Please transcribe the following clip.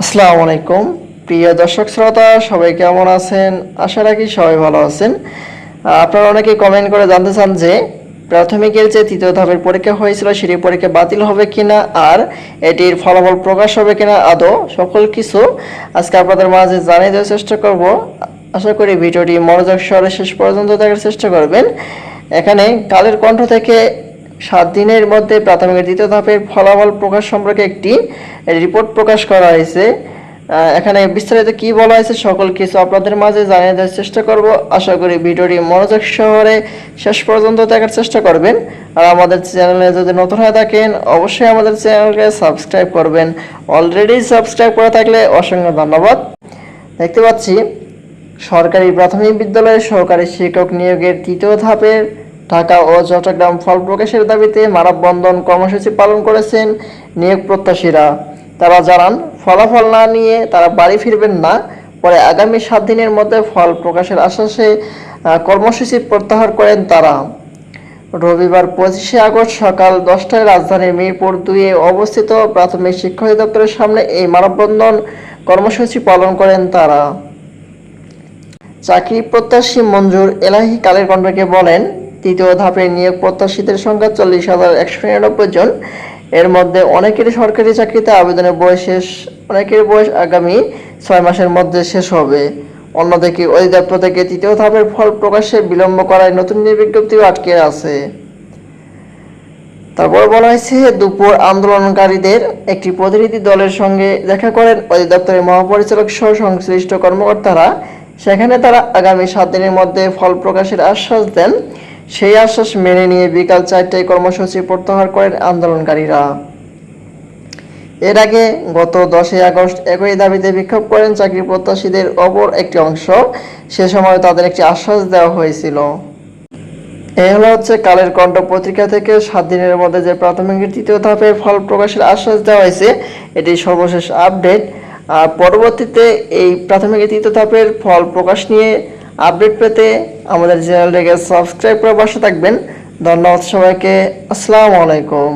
আসসালামু আলাইকুম। প্রিয় দর্শক শ্রোতা, সবাই কেমন আছেন? আশা রাখি সবাই ভালো আছেন। আপনারা অনেকে কমেন্ট করে জানতে চান যে, প্রাথমিকের যে তৃতীয় ধাপের পরীক্ষা হয়েছিল সেটি পরীক্ষা বাতিল হবে কিনা আর এটির ফলাফল প্রকাশ হবে কিনা, আদৌ সকল কিছু আজকে আপনাদের মাঝে জানিয়ে দেওয়ার চেষ্টা করব। আশা করি ভিডিওটি মনোযোগ সহরে শেষ পর্যন্ত দেখার চেষ্টা করবেন। এখানে কালের কণ্ঠ থেকে সাত দিনের মধ্যে প্রাথমিক দ্বিতীয় ধাপের ফলাফল প্রকাশ সম্পর্কে একটি রিপোর্ট প্রকাশ করা হয়েছে। এখানে বিস্তারিত কি বলা হয়েছে সকল কিছু আপনাদের মাঝে জানিয়ে দেওয়ার চেষ্টা করব। আশা করি ভিডিওটি মনোযোগ শহরে শেষ পর্যন্ত দেখার চেষ্টা করবেন। আর আমাদের চ্যানেলে যদি নতুন হয়ে থাকেন, অবশ্যই আমাদের চ্যানেলকে সাবস্ক্রাইব করবেন। অলরেডি সাবস্ক্রাইব করে থাকলে অসংখ্য ধন্যবাদ। দেখতে পাচ্ছি, সরকারি প্রাথমিক বিদ্যালয়ের সহকারী শিক্ষক নিয়োগের তৃতীয় ধাপের ঢাকা ও চট্টগ্রাম ফল প্রকাশের দাবিতে মানববন্ধন কর্মসূচি পালন করেছেন নিয়োগ প্রত্যাশীরা। তারা জানান, ফলাফল না নিয়ে তারা বাড়ি ফিরবেন না, পরে আগামী সাত দিনের মধ্যে ফল প্রকাশের আশ্বাসে কর্মসূচি প্রত্যাহার করেন তারা। রবিবার পঁচিশে আগস্ট সকাল দশটায় রাজধানীর মিরপুর দুইয়ে অবস্থিত প্রাথমিক শিক্ষা অধিদপ্তরের সামনে এই মানববন্ধন কর্মসূচি পালন করেন তারা। চাকরি প্রত্যাশী মঞ্জুর এলাহি কালের কণ্ঠকে বলেন তৃতীয় ধাপে নিয়োগ প্রত্যাশীদের সংখ্যা চল্লিশ হাজার একশো নিরানব্বই জন। এর মধ্যে অনেকের সরকারি চাকরিতে আবেদনের বয়স শেষ, অনেকের বয়স আগামী ছয় মাসের মধ্যে শেষ হবে। অন্যদিকে অধিদপ্তর থেকে তৃতীয় ধাপের ফল প্রকাশে বিলম্ব করায় নতুন নিয়োগ বিজ্ঞপ্তিও আটকে আছে। তারপর বলা হয়েছে, দুপুর আন্দোলনকারীদের একটি প্রতিনিধি দলের সঙ্গে দেখা করেন অধিদপ্তরের মহাপরিচালক সহ সংশ্লিষ্ট কর্মকর্তারা। সেখানে তারা আগামী সাত দিনের মধ্যে ফল প্রকাশের আশ্বাস দেন। সেই আশ্বাস মেনে নিয়ে বিকাল চারটায় কর্মসূচি প্রত্যাহার করেন আন্দোলনকারীরা। এর আগে গত দশই আগস্ট একই দাবিতে বিক্ষোভ করেন চাকরি প্রত্যাশীদের অপর একটি অংশ। সে সময় তাদের একটি আশ্বাস দেওয়া হয়েছিল। এই হলো হচ্ছে কালের কণ্ঠ পত্রিকা থেকে সাত দিনের মধ্যে যে প্রাথমিক তৃতীয় ধাপে ফল প্রকাশের আশ্বাস দেওয়া হয়েছে, এটি সর্বশেষ আপডেট। আর পরবর্তীতে এই প্রাথমিক তৃতীয় ধাপের ফল প্রকাশ নিয়ে আপডেট পেতে আমাদের চ্যানেলটিকে সাবস্ক্রাইব করে বসে থাকবেন। ধন্যবাদ সবাইকে। আসসালামু আলাইকুম।